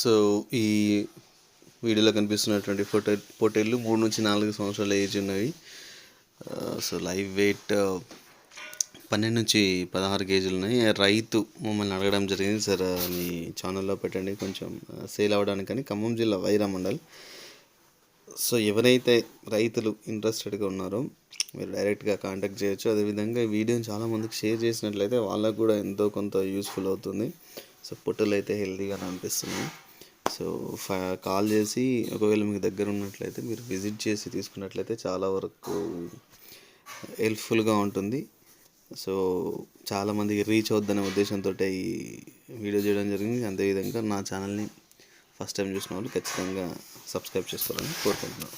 So ఈ వీడియోలో కనిపిస్తున్నటువంటి ఫోటో పొటేళ్ళు మూడు నుంచి నాలుగు సంవత్సరాల ఏజ్ ఉన్నవి. సో లైవ్ వెయిట్ పన్నెండు నుంచి పదహారు కేజీలు ఉన్నాయి. రైతు మమ్మల్ని అడగడం జరిగింది. సార్ మీ ఛానల్లో పెట్టండి. కొంచెం సేల్ అవ్వడానికని ఖమ్మం జిల్లా వైరా మండల్ సో ఎవరైతే రైతులు ఇంట్రెస్టెడ్గా ఉన్నారో మీరు డైరెక్ట్గా కాంటాక్ట్ చేయొచ్చు. అదేవిధంగా ఈ వీడియోని చాలామందికి షేర్ చేసినట్లయితే వాళ్ళకు కూడా ఎంతో కొంత యూస్ఫుల్ అవుతుంది. సో పొట్టలు అయితే హెల్తీగానే అనిపిస్తున్నాయి సో ఫ కాల్ చేసి ఒకవేళ మీకు దగ్గర ఉన్నట్లయితే మీరు విజిట్ చేసి తీసుకున్నట్లయితే చాలా వరకు హెల్ప్ఫుల్గా ఉంటుంది. సో చాలామందికి రీచ్ అవుద్దనే ఉద్దేశంతో ఈ వీడియో చేయడం జరిగింది. అదేవిధంగా నా ఛానల్ని ఫస్ట్ టైం చూసిన వాళ్ళు ఖచ్చితంగా సబ్స్క్రైబ్ చేసుకోవాలని కోరుకుంటున్నాను.